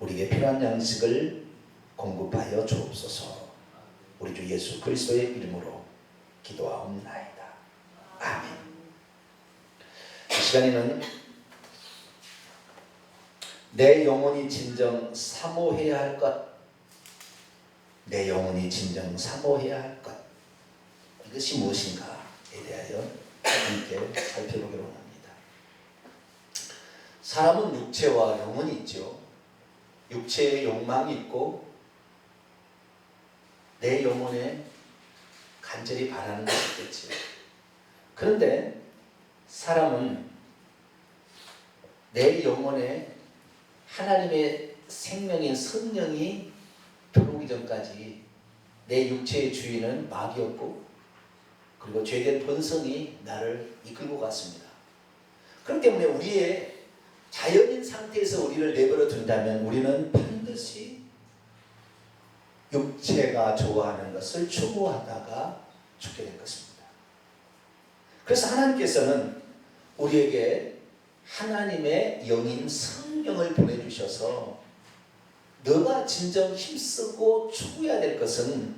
우리에게 필요한 양식을 공급하여 주옵소서. 우리 주 예수 그리스도의 이름으로 기도하옵나이다. 아멘. 이 시간에는 내 영혼이 진정 사모해야 할 것, 내 영혼이 진정 사모해야 할 것, 이것이 무엇인가에 대하여 함께 살펴보기로 합니다. 사람은 육체와 영혼이 있죠. 육체의 욕망이 있고 내 영혼에 간절히 바라는 것이 있겠지. 그런데 사람은 내 영혼에 하나님의 생명인 성령이 들어오기 전까지 내 육체의 주인은 마귀였고 그리고 죄된 본성이 나를 이끌고 갔습니다. 그렇기 때문에 우리의 자연인 상태에서 우리를 내버려 둔다면 우리는 반드시 육체가 좋아하는 것을 추구하다가 죽게 될 것입니다. 그래서 하나님께서는 우리에게 하나님의 영인 성령을 보내주셔서 너가 진정 힘쓰고 추구해야 될 것은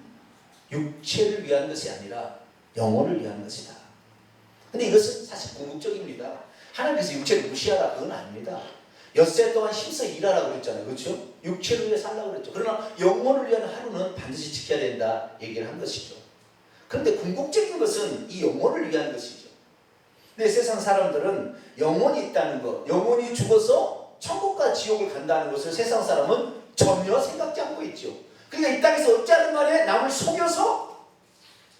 육체를 위한 것이 아니라 영혼을 위한 것이다. 근데 이것은 사실 궁극적입니다. 하나님께서 육체를 무시하라 그건 아닙니다. 엿새 동안 힘써 일하라고 그랬잖아요. 그렇죠? 육체를 위해 살라고 그랬죠. 그러나 영혼을 위한 하루는 반드시 지켜야 된다 얘기를 한 것이죠. 그런데 궁극적인 것은 이 영혼을 위한 것이죠. 근데 세상 사람들은 영혼이 있다는 것, 영혼이 죽어서 천국과 지옥을 간다는 것을 세상 사람은 전혀 생각지 않고 있죠. 그러니까 이 땅에서 어찌하든 간에 남을 속여서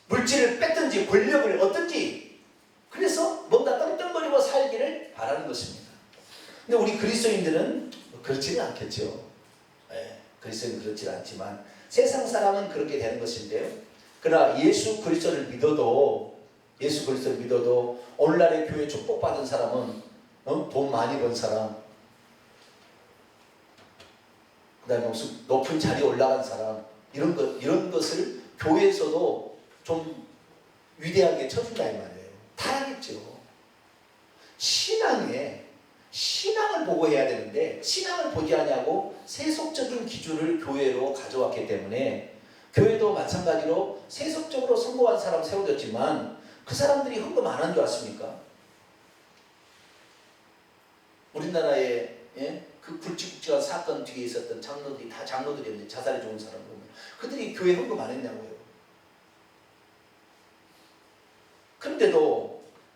물질을 뺐든지 권력을 얻든지 그래서 뭔가 떵떵거리고 살기를 바라는 것입니다. 근데 우리 그리스도인들은 그렇지는 않겠죠. 예, 그리스도인은 그렇지 않지만 세상 사람은 그렇게 되는 것인데요. 그러나 예수 그리스도를 믿어도 예수 그리스도를 믿어도 오늘날의 교회 축복받은 사람은 어? 돈 많이 번 사람 그다음에 높은 자리에 올라간 사람 이런 것 이런 것을 교회에서도 좀 위대하게 쳐준다 이 말이에요. 타락했죠. 신앙에 신앙을 보고 해야 되는데 신앙을 보지 않냐고 세속적인 기준을 교회로 가져왔기 때문에 교회도 마찬가지로 세속적으로 성공한 사람 세워졌지만 그 사람들이 헌금 안 한 줄 아십니까? 우리나라에 예? 그 굵직굵직한 사건 뒤에 있었던 장로들이 다 장로들이었는데 자살에 좋은 사람 보면 그들이 교회 헌금 안 했냐고요. 그런데도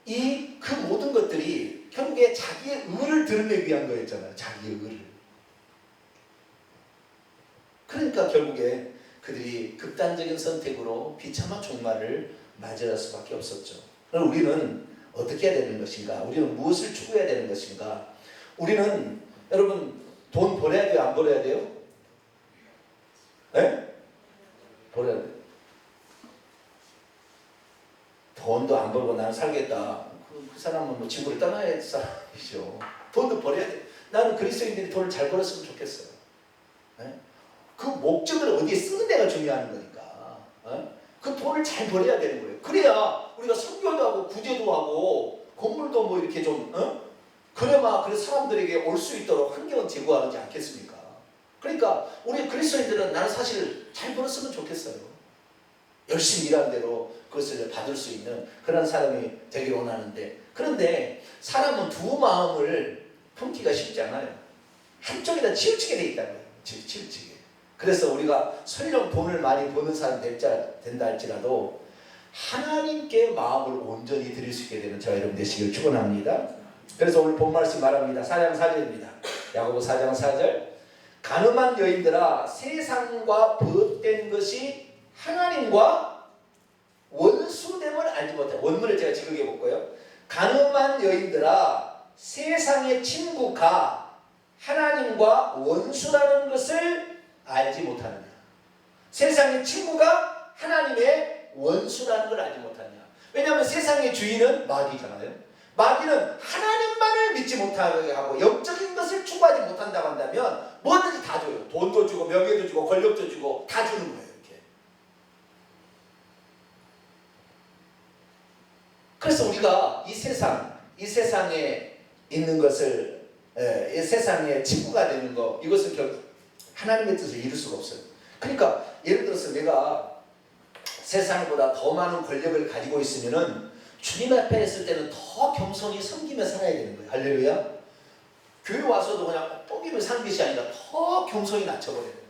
이 그 모든 것들이 결국에 자기의 의를 들으기 위한 거였잖아요. 자기의 의를. 그러니까 결국에 그들이 극단적인 선택으로 비참한 종말을 맞이할 수밖에 없었죠. 그럼 우리는 어떻게 해야 되는 것인가? 우리는 무엇을 추구해야 되는 것인가? 우리는 여러분 돈 벌어야 돼요? 안 벌어야 돼요? 네? 벌어야 돼요. 돈도 안 벌고 나는 살겠다. 그, 그 사람은 뭐 지구를 떠나야 할 사람이죠. 돈도 벌어야 돼. 나는 그리스도인들이 돈을 잘 벌었으면 좋겠어요. 네? 그 목적을 어디에 쓰는 데가 중요한 거니까. 어? 그 돈을 잘 벌어야 되는 거예요. 그래야 우리가 선교도 하고 구제도 하고 건물도 뭐 이렇게 좀 어? 그래야 그 사람들에게 올 수 있도록 환경을 제공하지 않겠습니까? 그러니까 우리 그리스도인들은 나는 사실 잘 벌었으면 좋겠어요. 열심히 일한 대로 그것을 받을 수 있는 그런 사람이 되길 원하는데 그런데 사람은 두 마음을 품기가 쉽지 않아요. 한쪽에다 치우치게 돼 있다고요. 치- 치우치게. 그래서 우리가 설령 돈을 많이 버는 사람이 될자- 된다 할지라도 하나님께 마음을 온전히 드릴 수 있게 되는 저와 여러분 되시길 축원합니다. 그래서 오늘 본 말씀 말합니다. 4장 4절입니다. 야고보 4장 4절 가늠한 여인들아 세상과 벗된 것이 하나님과 원수됨을 알지 못해. 원문을 제가 지극해 볼까요? 가늠한 여인들아 세상의 친구가 하나님과 원수라는 것을 알지 못하느냐. 세상의 친구가 하나님의 원수라는 걸 알지 못하느냐. 왜냐하면 세상의 주인은 마귀잖아요. 마귀는 하나님만을 믿지 못하게 하고 영적인 것을 추구하지 못한다고 한다면 뭐든지 다 줘요. 돈도 주고 명예도 주고 권력도 주고 다 주는 거예요. 이렇게. 그래서 우리가 이 세상, 이 세상에 있는 것을 에, 이 세상의 친구가 되는 거 이것은 결, 하나님의 뜻을 이룰 수가 없어요. 그러니까 예를 들어서 내가 세상보다 더 많은 권력을 가지고 있으면은 주님 앞에 있을 때는 더 겸손히 섬기며 살아야 되는 거예요. 할렐루야. 교회 와서도 그냥 뽕기며 사는 것이 아니라 더 겸손히 낮춰버려야 돼요.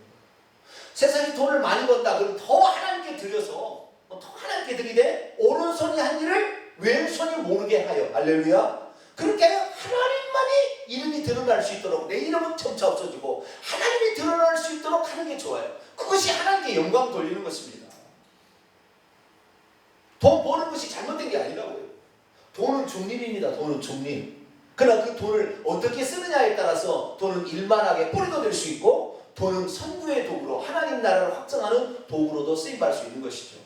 세상에 돈을 많이 번다 그럼 더 하나님께 드려서 더 하나님께 드리되 오른손이 한 일을 왼손이 모르게 하여 할렐루야. 그렇게 하나님만이 이름이 드러날 수 있도록 내 이름은 점차 없어지고 하나님이 드러날 수 있도록 하는 게 좋아요. 그것이 하나님께 영광 돌리는 것입니다. 돈 버는 것이 잘못된 게 아니라고요. 돈은 중립입니다. 돈은 중립. 그러나 그 돈을 어떻게 쓰느냐에 따라서 돈은 일만하게 뿌리도 될 수 있고 돈은 선구의 도구로 하나님 나라를 확장하는 도구로도 쓰임받을 수 있는 것이죠.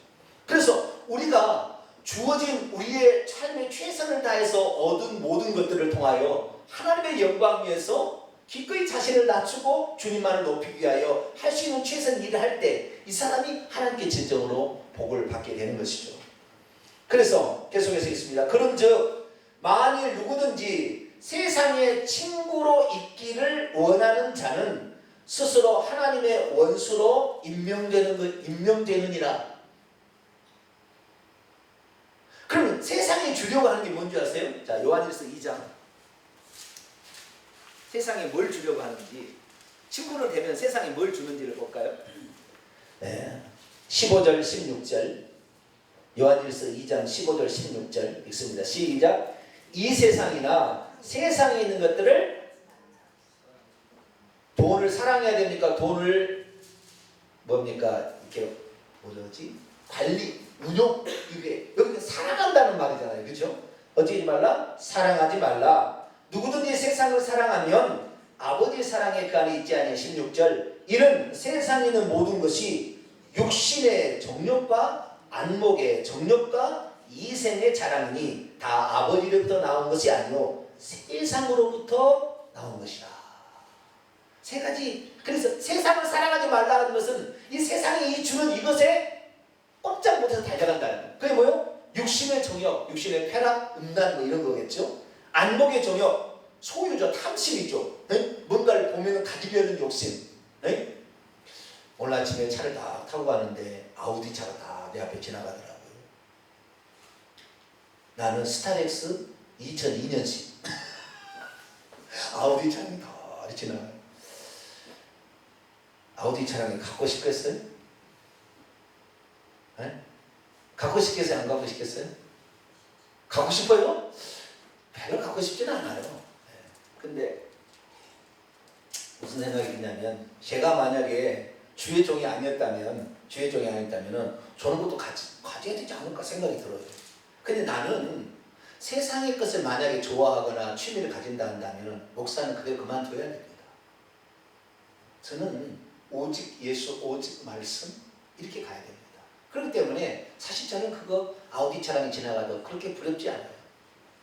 그래서 우리가 주어진 우리의 삶의 최선을 다해서 얻은 모든 것들을 통하여 하나님의 영광 위해서 기꺼이 자신을 낮추고 주님만을 높이기 위하여 할 수 있는 최선 일을 할 때 이 사람이 하나님께 진정으로 복을 받게 되는 것이죠. 그래서 계속해서 있습니다. 그런 즉 만일 누구든지 세상의 친구로 있기를 원하는 자는 스스로 하나님의 원수로 임명되는 것 임명되느니라. 그럼 세상에 주려고 하는 게 뭔지 아세요? 자 요한일서 2장 세상에 뭘 주려고 하는지 친구를 되면 세상에 뭘 주는지를 볼까요? 네. 15절 16절 요한일서 2장 15절 16절 읽습니다. 시작. 이 세상이나 세상에 있는 것들을 돈을 사랑해야 됩니까? 돈을 뭡니까? 이렇게 뭐지? 관리, 운용 이게 여기 사랑한다는 말이잖아요. 그렇죠? 어찌 말라? 사랑하지 말라. 누구든지 세상을 사랑하면 아버지의 사랑에 간이 있지 아니 16절 이는 세상에 있는 모든 것이 육신의 정욕과 안목의 정욕과 이생의 자랑이니 다 아버지로부터 나온 것이 아니요 세상으로부터 나온 것이라. 세 가지. 그래서 세상을 사랑하지 말라는 것은 이 세상이 이 주는 이것에 꼼짝 못해서 달려간다는. 그게 뭐요? 육신의 정욕, 육신의 쾌락, 음란 뭐 이런 거겠죠. 안목의 정욕, 소유죠, 탐심이죠. 네? 뭔가를 보면 가지려는 욕심. 네? 오늘 아침에 차를 다 타고 가는데 아우디 차가 다 내 앞에 지나가더라고요. 나는 스타렉스 2002년식 아우디 차량이 다 지나가요. 아우디 차량이 갖고 싶겠어요? 네? 갖고 싶겠어요? 안 갖고 싶겠어요? 갖고 싶어요? 별로 갖고 싶지는 않아요. 네. 근데 무슨 생각이 드냐면 제가 만약에 주의 종이 아니었다면 주의 종이 아니었다면은 저런 것도 가지, 가져야 되지 않을까 생각이 들어요. 근데 나는 세상의 것을 만약에 좋아하거나 취미를 가진다 한다면은 목사는 그걸 그만둬야 됩니다. 저는 오직 예수, 오직 말씀 이렇게 가야 됩니다. 그렇기 때문에 사실 저는 그거 아우디 차량이 지나가도 그렇게 부럽지 않아요.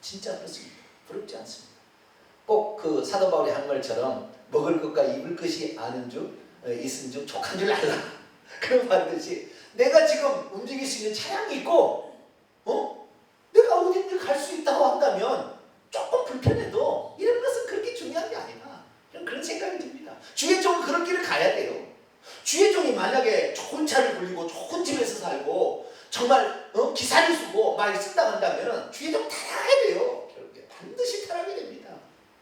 진짜 그렇습니다. 부럽지 않습니다. 꼭 그 사도 바울이 한 말처럼 먹을 것과 입을 것이 아는 줄 어, 있은 줄 족한 줄 알라. 그런 말듯이 내가 지금 움직일 수 있는 차량이 있고 어? 내가 어딘지 갈수 있다고 한다면 조금 불편해도 이런 것은 그렇게 중요한 게 아니다. 그런 생각이 듭니다. 주의 종은 그런 길을 가야 돼요. 주의 종이 만약에 좋은 차를 굴리고 좋은 집에서 살고 정말 어? 기사를 쓰고 많이 쓴다 한다면 주의 종 타락해야 돼요. 결국에 반드시 타락이 됩니다.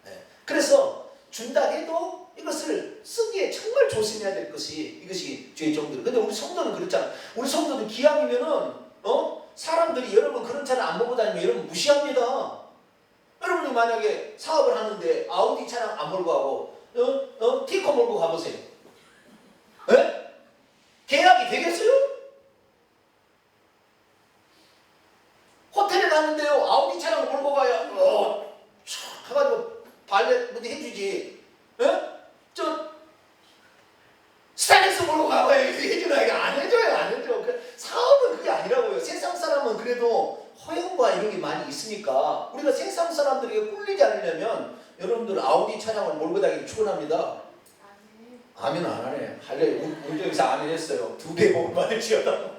네. 그래서 준다 해도 이것을 쓰기에 정말 조심해야 될 것이 이것이 주의 종들. 근데 우리 성도는 그렇잖아. 우리 성도들 기왕이면은 어 사람들이 여러분 그런 차를 안 보고 다니면 여러분 무시합니다. 여러분이 만약에 사업을 하는데 아우디 차량 안 몰고 가고 어? 어? 티코 몰고 가보세요. 예? 계약이 되겠어요? 호텔에 가는데요 아우디 차량 몰고 가야 어, 촥 해가지고 발레 무대 해주지. 예? 저 스타일리스 몰고 가봐야 해주나 이거 안 해줘요 안 해줘. 그 사업은 그게 아니라고요. 세상 사람은 그래도 허용과 이런 게 많이 있으니까 우리가 세상 사람들에게 꿀리지 않으려면 여러분들 아우디 차량을 몰고 다니기 추원합니다. 아멘 안 하네. 할래. 우리 여기서 아멘 했어요. 두 배 복을 받을지어다.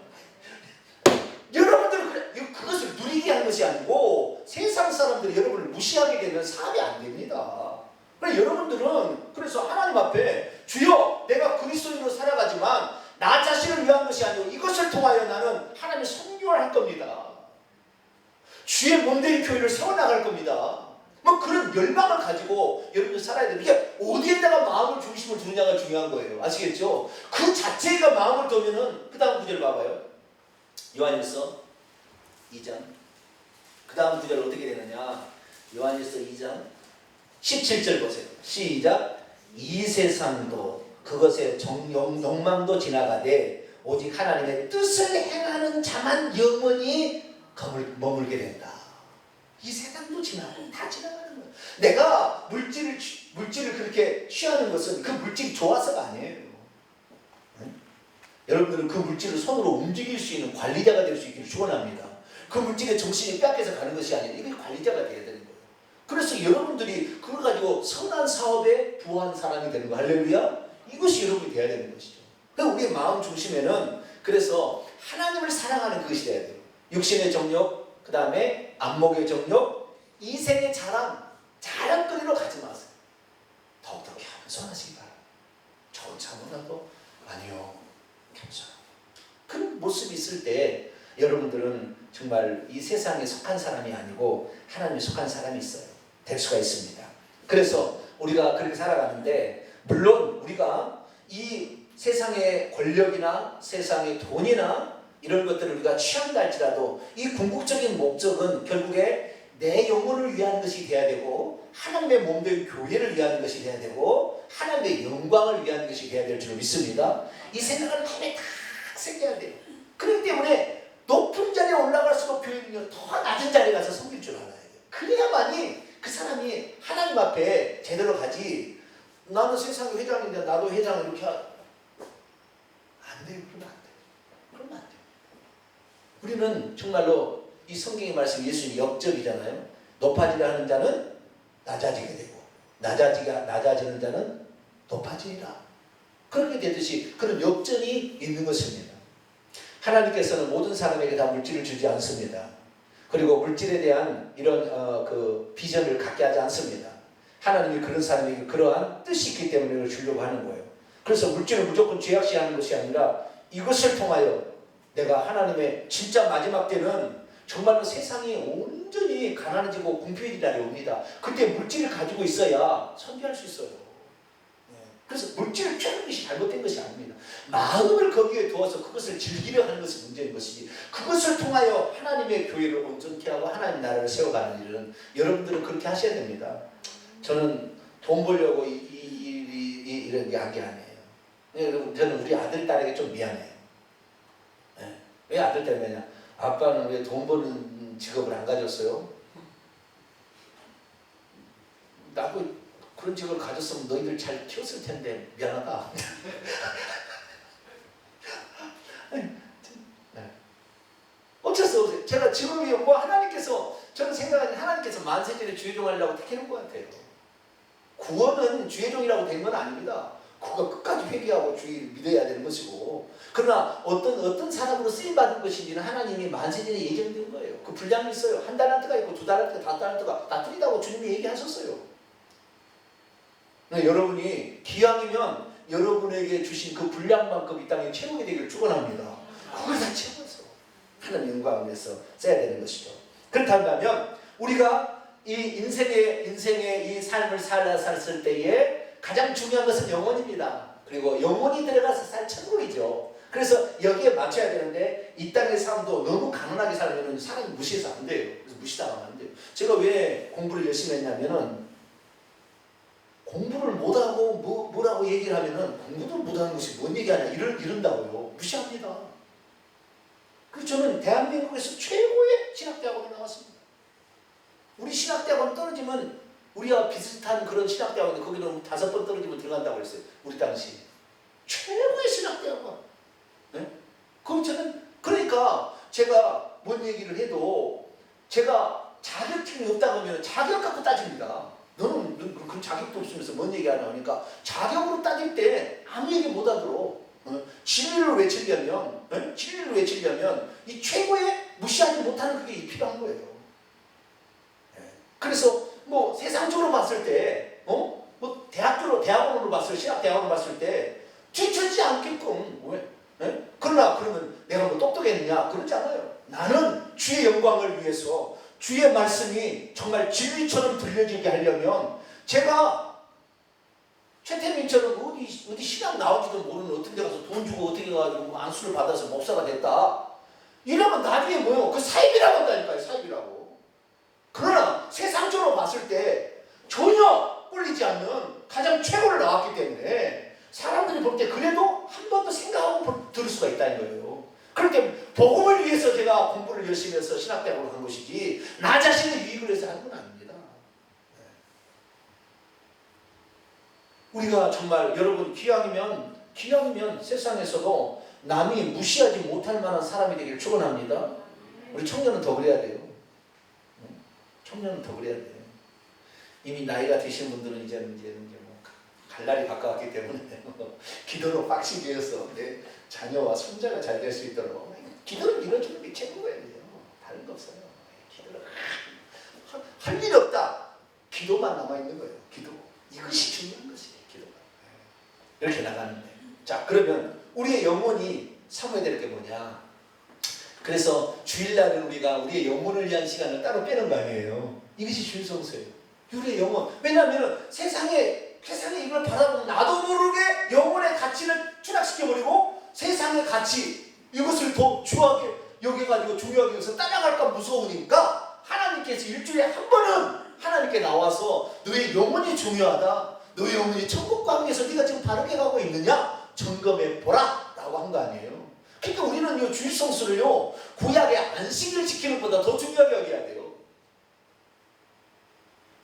여러분들은 그래, 그것을 누리게 한 것이 아니고 세상 사람들이 여러분을 무시하게 되면 사업이 안 됩니다. 그래 여러분들은 그래서 하나님 앞에 주여 내가 그리스도인으로 살아가지만 나 자신을 위한 것이 아니고 이것을 통하여 나는 하나님을 선교할 겁니다. 주의 몸된 교회를 세워나갈 겁니다. 뭐 그런 열망을 가지고 여러분들 살아야 돼요. 이게 어디에다가 마음을 중심을 두느냐가 중요한 거예요. 아시겠죠? 그 자체가 마음을 두면은 그 다음 구절 봐봐요. 요한일서 2장. 그 다음 구절 어떻게 되느냐? 요한일서 2장 17절 보세요. 시작. 이 세상도 그것의 정, 영, 욕망도 지나가되 오직 하나님의 뜻을 행하는 자만 영원히 머물게 된다. 이 세상도 지나가고 다 지나가는 거야. 내가 물질을 취- 물질을 그렇게 취하는 것은 그 물질이 좋아서가 아니에요. 응? 여러분들은 그 물질을 손으로 움직일 수 있는 관리자가 될 수 있기를 축원합니다. 그 물질에 정신이 뺏겨서 가는 것이 아니라 이게 관리자가 돼야 되는 거예요. 그래서 여러분들이 그걸 가지고 선한 사업에 부한 사람이 되는 거 할렐루야. 이것이 여러분이 돼야 되는 것이죠. 그러니까 우리의 마음 중심에는 그래서 하나님을 사랑하는 그것이 돼야 돼요. 육신의 정욕, 그 다음에 안목의 정욕, 이생의 자랑, 자랑거리로 가지 마세요. 더욱더 겸손하시기 바랍니다. 좋은 차보다도 아니요, 겸손. 그런 모습이 있을 때 여러분들은 정말 이 세상에 속한 사람이 아니고 하나님에 속한 사람이 있어요. 될 수가 있습니다. 그래서 우리가 그렇게 살아가는데 물론 우리가 이 세상의 권력이나 세상의 돈이나 이런 것들을 우리가 취한다 할지라도 이 궁극적인 목적은 결국에 내 영혼을 위한 것이 돼야 되고 하나님의 몸된 교회를 위한 것이 돼야 되고 하나님의 영광을 위한 것이 돼야 될 줄 믿습니다. 이 생각을 마음에 딱 새겨야 돼요. 그렇기 때문에 높은 자리에 올라갈수록 교회는요 더 낮은 자리에 가서 섬길 줄 알아야 돼요. 그래야만이 그 사람이 하나님 앞에 제대로 가지. 나는 세상의 회장인데 나도 회장을 이렇게 하... 안. 그러면 안 돼요. 그러면 안 돼요. 우리는 정말로 이 성경의 말씀 예수님 역적이잖아요. 높아지려 하는 자는 낮아지게 되고 낮아지가 낮아지는 자는 높아지리라. 그렇게 되듯이 그런 역전이 있는 것입니다. 하나님께서는 모든 사람에게 다 물질을 주지 않습니다. 그리고 물질에 대한 이런 어, 그 비전을 갖게 하지 않습니다. 하나님이 그런 사람에게 그러한 뜻이 있기 때문에 주려고 하는 거예요. 그래서 물질을 무조건 죄악시하는 것이 아니라 이것을 통하여 내가 하나님의 진짜 마지막 때는 정말로 세상이 온전히 가난해지고 공평해질 날이 옵니다. 그때 물질을 가지고 있어야 선교할 수 있어요. 네. 그래서 물질을 취하는 것이 잘못된 것이 아닙니다. 마음을 거기에 두어서 그것을 즐기려 하는 것이 문제인 것이지 그것을 통하여 하나님의 교회를 온전케 하고 하나님 나라를 세워가는 일은 여러분들은 그렇게 하셔야 됩니다. 저는 돈 벌려고 이, 이, 이, 이, 이런 게 한 게 아니에요. 저는 우리 아들, 딸에게 좀 미안해요. 네. 왜 아들, 딸이냐? 아빠는 왜 돈 버는 직업을 안 가졌어요? 나도 그런 직업을 가졌으면 너희들 잘 키웠을 텐데 미안하다. 네. 어쩔 수 없어요. 제가 직업이 뭐 하나님께서 저는 생각하는 하나님께서 만세전에 주의종하려고 택해놓은 것 같아요. 구원은 주의종이라고 된 건 아닙니다. 그가 끝까지 회개하고 주의를 믿어야 되는 것이고 그러나 어떤 어떤 사람으로 쓰임 받은 것인지는 하나님이 만세전에 예정된 거예요. 그 분량이 있어요. 한 달란트가 있고 두 달란트가 다 달란트가 다 틀리다고 주님이 얘기하셨어요. 여러분이 기왕이면 여러분에게 주신 그 분량만큼 이 땅에 채우게 되기를 축원합니다. 그걸 다 채워서 하나님 영광을 위해서 써야 되는 것이죠. 그렇다면 우리가 이 인생의 인생의 이 삶을 살았을 때에 가장 중요한 것은 영혼입니다. 그리고 영혼이 들어가서 살 천국이죠. 그래서 여기에 맞춰야 되는데 이 땅의 삶도 너무 가난하게 살면 사람이 무시해서 안 돼요. 그래서 무시당하면 안 돼요. 제가 왜 공부를 열심히 했냐면은 공부를 못하고 뭐, 뭐라고 얘기를 하면은 공부도 못하는 것이 뭔 얘기하냐 이런, 이런다고요. 무시합니다. 그래서 저는 대한민국에서 최고의 신학대학원에 나왔습니다. 우리 신학대학원 떨어지면 우리와 비슷한 그런 신학대학원 거기는 다섯 번 떨어지면 들어간다고 했어요. 우리 당시 최고의 신학대학원. 네? 그럼 저는 그러니까 제가 뭔 얘기를 해도 제가 자격증이 없다고 하면 자격 갖고 따집니다. 너는 너 그런 자격도 없으면서 뭔 얘기하냐 하니까 자격으로 따질 때 아무 얘기 못 하도록 어? 진리를 외치려면 어? 진리를 외치려면 이 최고의 무시하지 못하는 그게 필요한 거예요. 예. 그래서 뭐 세상적으로 봤을 때, 어? 뭐 대학교로 대학원으로 봤을 신학 대학원으로 봤을 때 뒤처지지 않게끔 왜? 예? 그러나 그러면 내가 뭐 똑똑했느냐 그러지 않아요. 나는 주의 영광을 위해서 주의 말씀이 정말 진리처럼 들려지게 하려면 제가 최태민처럼 어디 어디 신앙 나오지도 모르는 어떤 데 가서 돈 주고 어떻게 가지고 안수를 받아서 목사가 됐다. 이러면 나중에 뭐요? 그 사입이라고 한다니까요. 사입이라고. 그러나 세상적으로 봤을 때 전혀 꿀리지 않는 가장 최고를 나왔기 때문에 사람들이 볼 때 그래도 한 번 더 생각하고 볼- 들을 수가 있다는 거예요. 그렇게 복음을 위해서 제가 공부를 열심히 해서 신학대학으로 간 것이지 나 자신의 유익을 위해서 하는 건 아닙니다. 네. 우리가 정말 여러분 기왕이면 기왕이면 세상에서도 남이 무시하지 못할 만한 사람이 되기를 축원합니다. 우리 청년은 더 그래야 돼요. 응? 청년은 더 그래야 돼요. 이미 나이가 드신 분들은 이제는 이제는 이제 뭐 갈 날이 가까웠기 때문에 기도로 빡시게 해서 내 자녀와 손자가 잘 될 수 있도록 기도를 밀어주는 게 최고예요. 다른 거 없어요. 기도를 할일 없다. 기도만 남아 있는 거예요. 기도. 이것이 중요한 것이에요. 기도가. 이렇게 나가는데. 자 그러면 우리의 영혼이 삼아야 될 게 뭐냐? 그래서 주일날은 우리가 우리의 영혼을 위한 시간을 따로 빼는 거 아니에요. 이것이 주일성서예요. 우리의 영혼. 왜냐하면 세상에 세상에 이걸 바라보면 나도 모르게 영혼의 가치를 추락시켜 버리고 세상의 가치 이것을 더 중요하게 여겨가지고 중요하게 여기서 따라갈까 무서우니까 하나님께서 일주일에 한 번은 하나님께 나와서 너의 영혼이 중요하다. 너의 영혼이 천국과 함께해서 네가 지금 바르게 가고 있느냐 점검해 보라 라고 한 거 아니에요. 그러니까 우리는 이 주일 성수를요 구약의 안식일 지키는 것보다 더 중요하게 여겨야 돼요.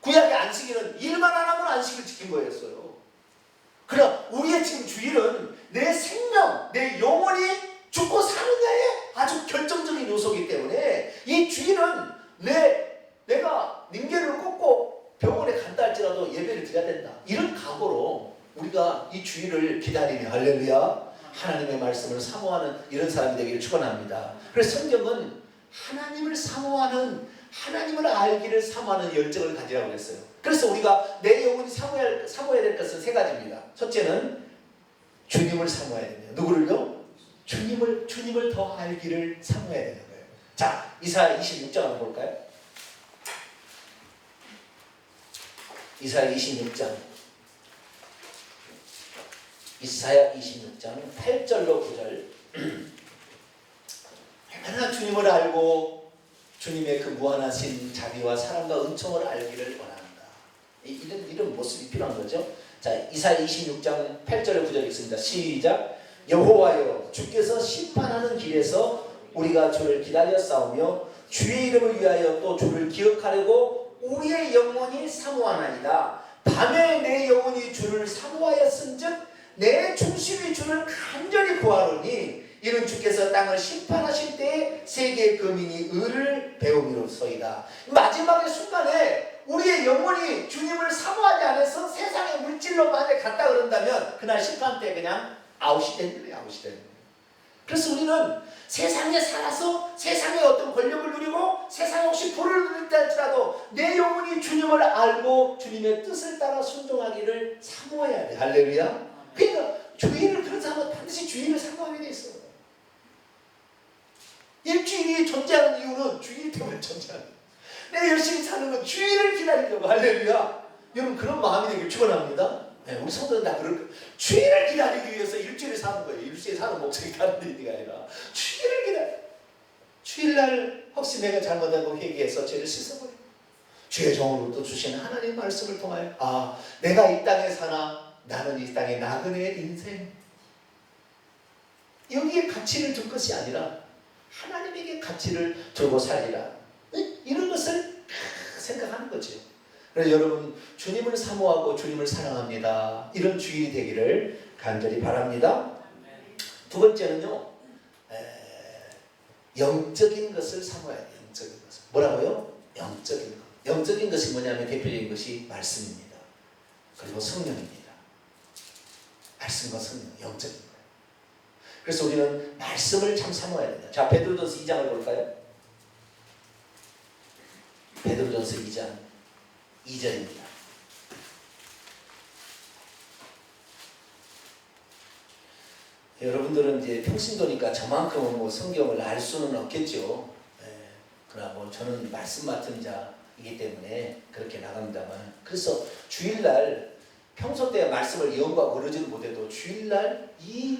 구약의 안식일은 일만 안 하면 안식일 지킨 거였어요. 그러나 우리의 지금 주일은 내 생명, 내 영혼이 죽고 사느냐의 아주 결정적인 요소이기 때문에 이 주일은 내 내가 닝게를 꽂고 병원에 간다 할지라도 예배를 드려야 된다. 이런 각오로 우리가 이 주일을 기다리며 할렐루야 하나님의 말씀을 사모하는 이런 사람이 되기를 축원합니다. 그래서 성경은 하나님을 사모하는 하나님을 알기를 사모하는 열정을 가지라고 했어요. 그래서 우리가 내 영혼이 사모해야, 사모해야 될 것은 세 가지입니다. 첫째는 주님을 사모해야 됩니다. 누구를요? 주님을 주님을 더 알기를 사모해야 되는 거예요. 자, 이사야 26장 한번 볼까요? 이사야 26장 이사야 26장 8절로 9절 얼마나 주님을 알고 주님의 그 무한하신 자비와 사랑과 은총을 알기를. 이- 이런 이런 모습이 필요한 거죠. 자 이사야 26장 8절에 9절 있습니다. 시작. 여호와여 주께서 심판하는 길에서 우리가 주를 기다려 싸우며 주의 이름을 위하여 또 주를 기억하려고 우리의 영혼이 사모하나이다. 밤에 내 영혼이 주를 사모하였은즉 내 중심이 주를 간절히 구하노니 이는 주께서 땅을 심판하실 때에 세계의 거민이 의를 배움이로소이다. 마지막의 순간에 우리의 영혼이 주님을 사모하지 않아서 세상의 물질로 만약 갔다 그런다면 그날 심판 때 그냥 아웃이 되는 거예요. 아웃이 되는 거예요. 그래서 우리는 세상에 살아서 세상의 어떤 권력을 누리고 세상에 혹시 불을 누린다 할지라도 내 영혼이 주님을 알고 주님의 뜻을 따라 순종하기를 사모해야 돼. 할렐루야. 그러니까 주일을 그런 사람은 반드시 주일을 사모하게 돼 있어. 일주일이 존재하는 이유는 주일 때문에 존재하는. 내가 열심히 사는 건 주일을 기다리려고 할렐루야. 여러분 그런 마음이 되길 축원합니다. 네, 우리 성도는 다 그럴. 주일을 기다리기 위해서 일주일을 사는 거예요. 일주일 사는 목적이 다른 의미가 아니라 주일을 기다려. 주일날 혹시 내가 잘못하고 회개해서 죄를 씻어버려. 주의 종으로부터 주신 하나님의 말씀을 통하여 아 내가 이 땅에 사나 나는 이 땅의 나그네의 인생 여기에 가치를 줄 것이 아니라 하나님에게 가치를 두고 살리라 네? 이런 것을 생각하는 거죠. 그래서 여러분 주님을 사모하고 주님을 사랑합니다. 이런 주일이 되기를 간절히 바랍니다. 두 번째는요 에, 영적인 것을 사모해야 돼요. 영적인 것을 뭐라고요? 영적인 것. 영적인 것이 뭐냐면 대표적인 것이 말씀입니다. 그리고 성령입니다. 말씀과 성령, 거예요. 그래서 우리는 말씀을 참 사모해야 된다. 자, 베드로전서 2장을 볼까요? 베드로전서 2장 2절입니다. 여러분들은 이제 평신도니까 저만큼은 뭐 성경을 알 수는 없겠죠. 예. 그러나 뭐 저는 말씀 맡은 자이기 때문에 그렇게 나갑니다만 그래서 주일날 평소 때 말씀을 예언과 그러지는 못해도 주일날 이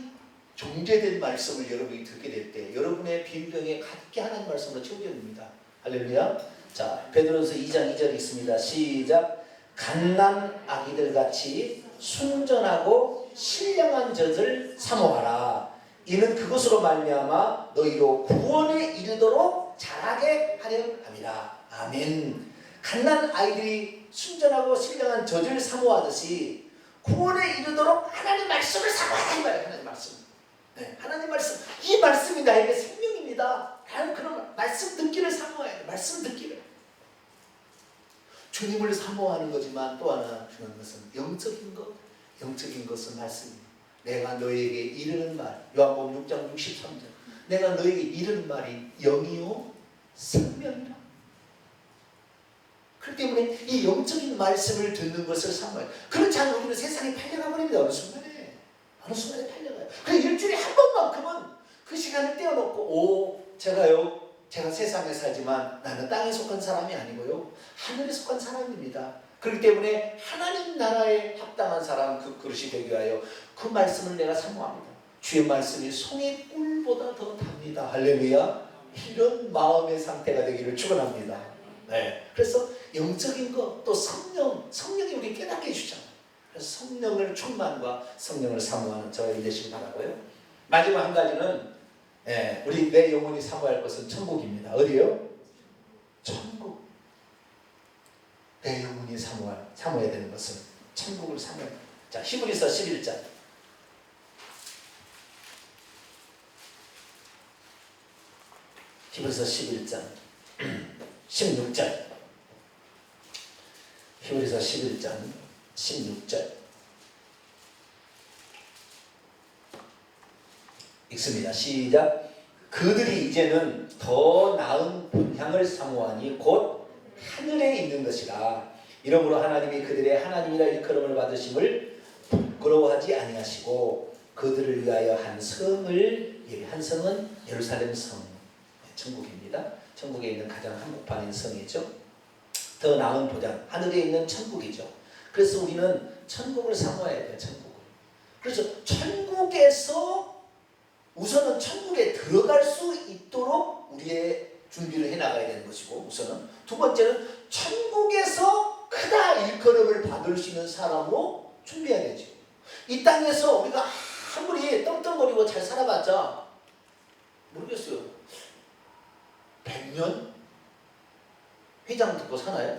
정제된 말씀을 여러분이 듣게 될 때 여러분의 빈병에 가득히 하나님 말씀으로 채워져야 됩니다. 할렐루야. 자, 베드로서 2장 2절 있습니다. 시작. 갓난 아기들 같이 순전하고 신령한 젖을 사모하라. 이는 그것으로 말미암아 너희로 구원에 이르도록 자라게 하려 함이라. 아멘. 갓난 아이들이 순전하고 신령한 젖을 사모하듯이 구원에 이르도록 하나님 말씀을 사모하라 이 말이에요. 하나님 말씀. 네, 하나님 말씀. 이 말씀이 나에게 생명입니다. 나는 그런 말씀 듣기를 사모해야 돼. 말씀 듣기를. 주님을 사모하는 거지만 또 하나 중요한 것은 영적인 것. 영적인 것은 말씀입니다. 내가 너에게 이르는 말. 요한복음 6장 63절. 내가 너에게 이르는 말이 영이요 생명이라. 그렇기 때문에 이 영적인 말씀을 듣는 것을 사모해. 그렇지 않으면 우리는 세상에 팔려가 버립니다. 어느 순간에. 어느 순간에 팔려가요. 그 일주일에 한 번만큼은 그 시간을 떼어놓고 오 제가요 제가 세상에 살지만 나는 땅에 속한 사람이 아니고요 하늘에 속한 사람입니다. 그렇기 때문에 하나님 나라에 합당한 사람 그 그릇이 되기 위하여 그 말씀을 내가 사모합니다. 주의 말씀이 송의 꿀보다 더 답니다. 할렐루야. 이런 마음의 상태가 되기를 축원합니다. 네. 그래서 영적인 것 또 성령 성령이 우리 깨닫게 해주잖아요. 그래서 성령을 충만과 성령을 사모하는 저희 되시기 바라고요. 마지막 한 가지는 예, 우리 내 영혼이 사모할 것은 천국입니다. 어디요? 천국. 내 영혼이 사모할 사모해야 되는 것은 천국을 사모해. 자 히브리서 11장. 히브리서 11장 16절. 히브리서 11장 16절. 읽습니다. 시작. 그들이 이제는 더 나은 본향을 사모하니 곧 하늘에 있는 것이라. 이러므로 하나님이 그들의 하나님이라 일컬음을 받으심을 부끄러워하지 아니하시고 그들을 위하여 한 성을 예, 한 성은 예루살렘 성 네, 천국입니다. 천국에 있는 가장 한복판인 성이죠. 더 나은 보장 하늘에 있는 천국이죠. 그래서 우리는 천국을 사모해야 돼요. 천국을. 그래서 천국에서 우선은 천국에 들어갈 수 있도록 우리의 준비를 해 나가야 되는 것이고 우선은 두 번째는 천국에서 크다 일컬음을 받을 수 있는 사람으로 준비해야 되죠. 이 땅에서 우리가 아무리 떵떵거리고 잘 살아봤자 모르겠어요. 100년 회장 듣고 사나요?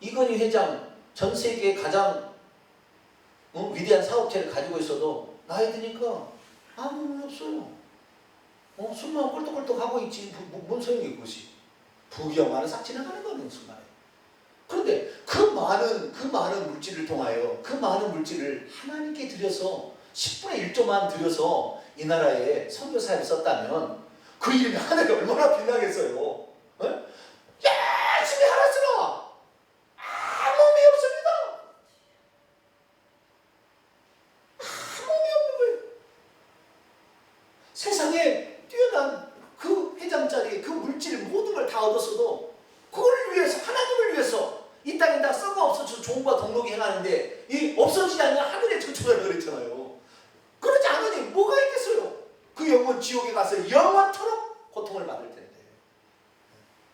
이건희 회장 전 세계에 가장 어, 위대한 사업체를 가지고 있어도 나이 드니까 아무 의미 없어요. 어, 술만 꿀떡꿀떡 하고 있지. 뭐, 뭐, 뭔 소용이 그것이. 부귀영화는 싹 지나가는 거는 순간에. 그런데 그 많은 그 많은 물질을 통하여 그 많은 물질을 하나님께 드려서 10분의 1조만 드려서 이 나라에 선교사를 썼다면 그 이름이 하늘에 얼마나 빛나겠어요. 어? 열심히 하라 아무 의미 없습니다. 아무 의미 없는 거예요. 세상에 뛰어난 그 회장짜리 그 물질 모든 걸 다 얻었어도 그걸 위해서 하나님을 위해서 이 땅에 다 썩어 없어져 종과 동록이 행하는데 이 없어지지 않는 하늘의 천초가 그랬잖아요. 그러지 않으니 뭐가 있겠어요? 그 영혼 지옥에 가서 영원토록 고통을 받을 텐데.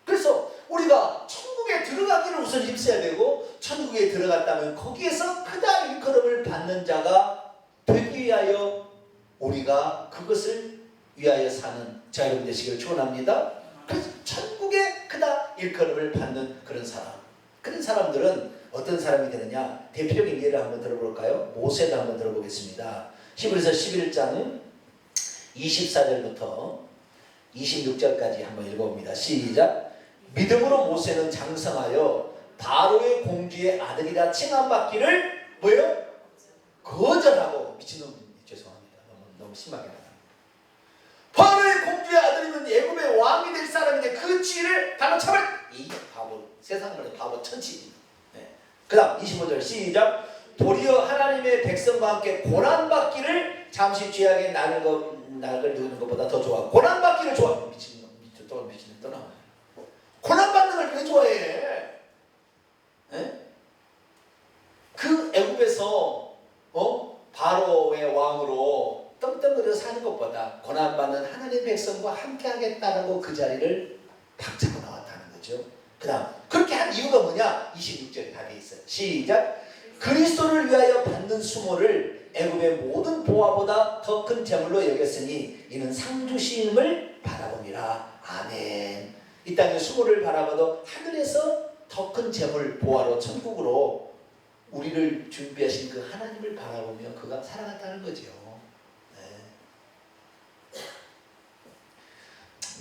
그래서 우리가 천국에 들어가기를 우선 힘써야 되고 천국에 들어갔다면 거기에서 크다 일컬음을 받는 자가 되기 위하여 우리가 그것을 위하여 사는 자 여러분 되시기를 축원합니다. 그래서 천국에 크다 일컬음을 받는 그런 사람. 그런 사람들은 어떤 사람이 되느냐? 대표적인 예를 한번 들어볼까요? 모세를 한번 들어보겠습니다. 히브리서 11장 24절부터 26절까지 한번 읽어봅니다. 시작. 믿음으로 모세는 장성하여 바로의 공주의 아들이라 칭함받기를 뭐요? 거절하고 미친놈 죄송합니다. 너무 너무 심하게 나가. 바로의 공주의 아들이면 애굽의 왕이 될 사람인데 그 지위를 바로 참을 이 바보 세상 말로 바보 천치. 네. 그 다음 25절 시작. 도리어 하나님의 백성과 함께 고난 받기를 잠시 죄악의 나를 거 나를 누는 것보다 더 좋아. 고난 받기를 좋아. 미친 놈 미친 또 미친놈 떠나와요. 고난받는 걸왜 좋아해? 예? 그 애굽에서 어? 바로의 왕으로 떵떵거려 사는 것보다 고난받는 하나님의 백성과 함께 하겠다라고 그 자리를 박차고 나왔다는 거죠. 그 다음 그렇게 한 이유가 뭐냐? 26절에 다 돼 있어요. 시작 그리스도를 위하여 받는 수모를 애굽의 모든 보화보다 더 큰 재물로 여겼으니 이는 상주심을 바라봅니다. 아멘. 이 땅의 수모를 바라봐도 하늘에서 더 큰 재물 보화로 천국으로 우리를 준비하신 그 하나님을 바라보며 그가 살아갔다는 거죠. 네.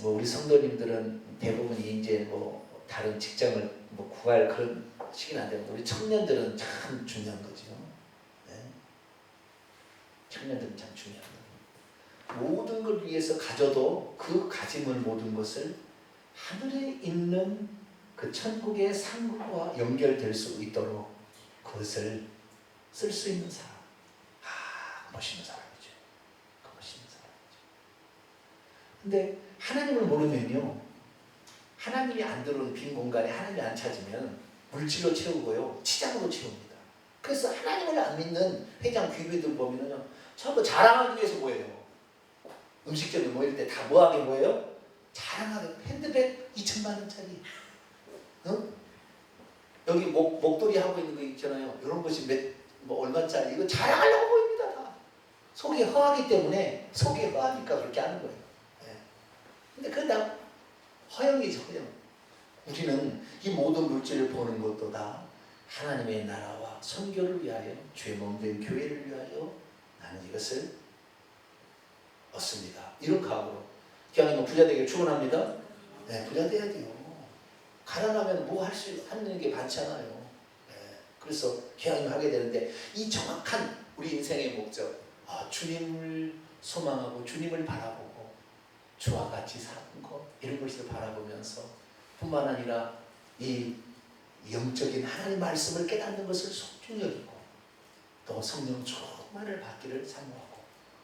뭐 우리 성도님들은 대부분이 이제 뭐 다른 직장을 뭐 구할 그런 시기는 안 되고 우리 청년들은 참 중요한 거죠. 네. 청년들은 참 중요한 거예요. 모든 걸 위해서 가져도 그 가짐을 모든 것을 하늘에 있는 그 천국의 상급과 연결될 수 있도록 그것을 쓸 수 있는 사람. 아, 멋있는 사람이죠. 그 멋있는 사람이죠. 근데 하나님을 모르면요. 하나님이 안 들어오는 빈 공간에 하나님이 안 찾으면 물질로 채우고요. 치장으로 채웁니다. 그래서 하나님을 안 믿는 회장 귀비들 보면은요. 전부 자랑하기 위해서 뭐예요? 음식점에 모일 때 다 뭐하게 모여요? 자랑하게 핸드백 2천만 원짜리 응? 여기 목, 목도리 하고 있는 거 있잖아요 이런 것이 몇, 뭐 얼마짜리 이거 자랑하려고 모입니다 다 속이 허하기 때문에 속이 허하니까 그렇게 하는 거예요 예. 근데 그건 다 허영이죠 허영 우리는 이 모든 물질을 보는 것도 다 하나님의 나라와 선교를 위하여 죄 몸된 교회를 위하여 나는 이것을 얻습니다. 이런 각오로. 기왕이면 부자 되길 축원합니다. 네, 부자 돼야 돼요. 가난하면 뭐 할 수 하는 게 많잖아요. 네, 그래서 기왕이면 하게 되는데 이 정확한 우리 인생의 목적, 아, 주님을 소망하고 주님을 바라보고 주와 같이 사는 것 이런 것을 바라보면서 뿐만 아니라 이 영적인 하나님 말씀을 깨닫는 것을 소중히 여기고 또 성령 충만을 받기를 사모하고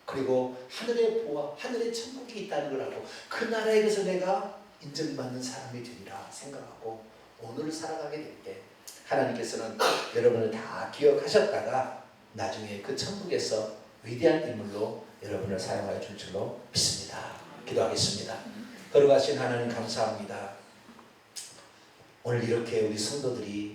그리고 하늘의 보화, 하늘의 천국이 있다는 걸 알고 그 나라에서 내가 인정받는 사람이 되리라 생각하고 오늘을 살아가게 될 때 하나님께서는 여러분을 다 기억하셨다가 나중에 그 천국에서 위대한 인물로 여러분을 사용하여 줄 줄로 믿습니다. 기도하겠습니다. 거룩하신 하나님 감사합니다. 오늘 이렇게 우리 성도들이